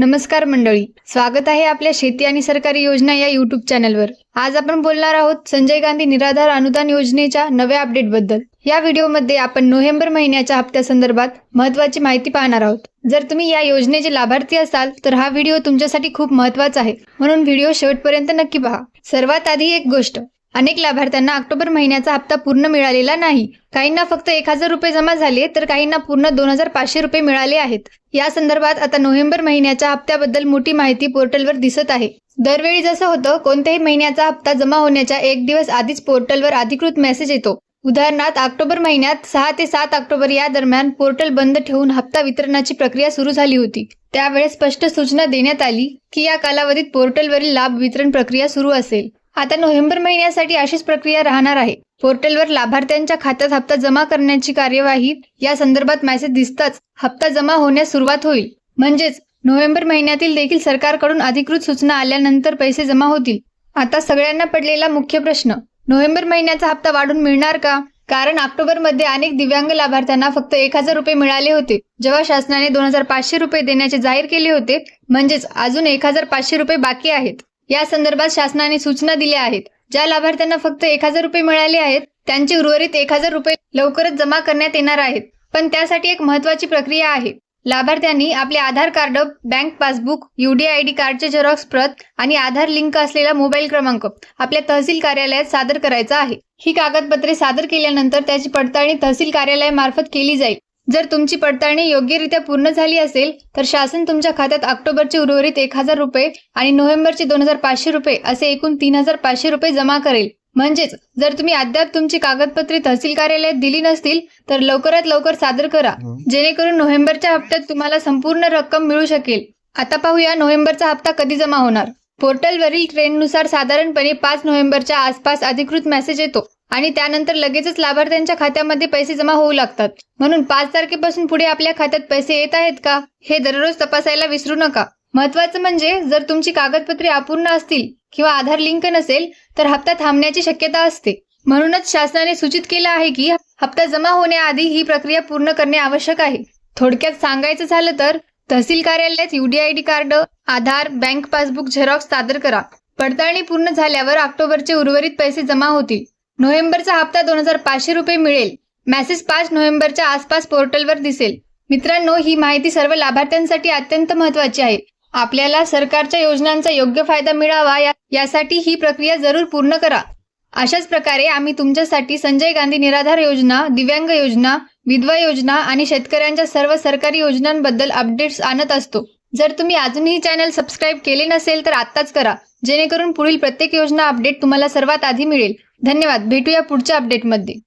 नमस्कार मंडळी. स्वागत आहे आपल्या शेती आणि सरकारी योजना या युट्यूब चॅनलवर आज आपण बोलणार आहोत संजय गांधी निराधार अनुदान योजनेच्या नव्या अपडेटबद्दल या व्हिडिओमध्ये आपण नोव्हेंबर महिन्याच्या हप्त्यासंदर्भात महत्त्वाची माहिती पाहणार आहोत. जर तुम्ही या योजनेचे लाभार्थी असाल तर हा व्हिडिओ तुमच्यासाठी खूप महत्त्वाचा आहे. म्हणून व्हिडिओ शेवटपर्यंत नक्की पहा. सर्वात आधी एक गोष्ट. अनेक लाभार्थ्यांना ऑक्टोबर महिन्याचा हप्ता पूर्ण मिळालेला नाही. काहींना फक्त एक हजार रुपये जमा झाले तर काहींना पूर्ण दोन हजार पाचशे रुपये मिळाले आहेत. या संदर्भात आता नोव्हेंबर महिन्याच्या हप्त्याबद्दल मोठी माहिती पोर्टलवर दिसत आहे. दरवेळी जसं होतं कोणत्याही महिन्याचा हप्ता जमा होण्याच्या एक दिवस आधीच पोर्टलवर अधिकृत मेसेज येतो. उदाहरणार्थ ऑक्टोबर महिन्यात सहा ते सात ऑक्टोबर या दरम्यान पोर्टल बंद ठेवून हप्ता वितरणाची प्रक्रिया सुरू झाली होती. त्यावेळेस स्पष्ट सूचना देण्यात आली की या कालावधीत पोर्टलवरील लाभ वितरण प्रक्रिया सुरू असेल. आता नोव्हेंबर महिन्यासाठी अशीच प्रक्रिया राहणार आहे. पोर्टलवर लाभार्थ्यांच्या खात्यात हप्ता जमा करण्याची कार्यवाही या संदर्भात मेसेज दिसताच हप्ता जमा होण्यास सुरुवात होईल. म्हणजेच नोव्हेंबर महिन्यातील देखील सरकारकडून अधिकृत सूचना आल्यानंतर पैसे जमा होतील. आता सगळ्यांना पडलेला मुख्य प्रश्न नोव्हेंबर महिन्याचा हप्ता वाढून मिळणार का? कारण ऑक्टोबरमध्ये अनेक दिव्यांग लाभार्थ्यांना फक्त एक हजार रुपये मिळाले होते जेव्हा शासनाने दोन हजार पाचशे रुपये देण्याचे जाहीर केले होते. म्हणजेच अजून एक हजार पाचशे रुपये बाकी आहेत. या संदर्भात शासनाने सूचना दिल्या आहेत. ज्या लाभार्थ्यांना फक्त एक हजार रुपये मिळाले आहेत त्यांचे उर्वरित एक हजार रुपये लवकरच जमा करण्यात येणार आहेत. पण त्यासाठी एक महत्वाची प्रक्रिया आहे. लाभार्थ्यांनी आपले Aadhaar card bank passbook UDID कार्डचे झेरॉक्स प्रत आणि आधार लिंक असलेला मोबाईल क्रमांक आपल्या तहसील कार्यालयात सादर करायचा आहे. ही कागदपत्रे सादर केल्यानंतर त्याची पडताळणी तहसील कार्यालयामार्फत केली जाईल. जर तुमची पडताळणी योग्यरित्या पूर्ण झाली असेल तर शासन तुमच्या खात्यात ऑक्टोबरचे उर्वरित एक हजार रुपये आणि नोव्हेंबरचे दोन हजार पाचशे रुपये असे एकूण तीन हजार पाचशे रुपये जमा करेल. म्हणजेच जर तुम्ही अद्याप तुमची कागदपत्रे तहसील कार्यालयात दिली नसतील तर लवकरात लवकर सादर करा जेणेकरून नोव्हेंबरच्या हप्त्यात तुम्हाला संपूर्ण रक्कम मिळू शकेल. आता पाहूया नोव्हेंबरचा हप्ता कधी जमा होणार. पोर्टलवरील ट्रेंडनुसार साधारणपणे पाच नोव्हेंबरच्या आसपास अधिकृत मेसेज येतो. आणि त्यानंतर लगेचच लाभार्थ्यांच्या खात्यामध्ये पैसे जमा होऊ लागतात. म्हणून पाच तारखेपासून पुढे आपल्या खात्यात पैसे येत आहेत का हे दररोज तपासायला विसरू नका. महत्वाचं म्हणजे जर तुमची कागदपत्रे अपूर्ण असतील किंवा आधार लिंक नसेल तर हप्ता थांबण्याची शक्यता असते. म्हणूनच शासनाने सूचित केलं आहे की हप्ता जमा होण्याआधी ही प्रक्रिया पूर्ण करणे आवश्यक आहे. थोडक्यात सांगायचं झालं तर तहसील कार्यालयात UDID card Aadhaar bank passbook xerox सादर करा. पडताळणी पूर्ण झाल्यावर ऑक्टोबरचे उर्वरित पैसे जमा होतील. नोव्हेंबरचा हप्ता दोन हजार पाचशे रुपये मिळेल. मेसेज पाच नोव्हेंबरच्या आसपास पोर्टलवर दिसेल. मित्रांनो ही माहिती सर्व लाभार्थ्यांसाठी अत्यंत महत्वाची आहे. आपल्याला सरकारच्या योजनांचा योग्य फायदा मिळावा या- यासाठी ही प्रक्रिया जरूर पूर्ण करा. अशाच प्रकारे आम्ही तुमच्यासाठी संजय गांधी निराधार योजना दिव्यांग योजना विधवा योजना आणि शेतकऱ्यांच्या सर्व सरकारी योजनांबद्दल अपडेट्स आणत असतो. जर तुम्ही अजूनही चॅनल सबस्क्राईब केले नसेल तर आत्ताच करा. जेणेकरून पुढील प्रत्येक योजना अपडेट तुम्हाला सर्वात आधी मिळेल. धन्यवाद. भेटूया पुढच्या अपडेटमध्ये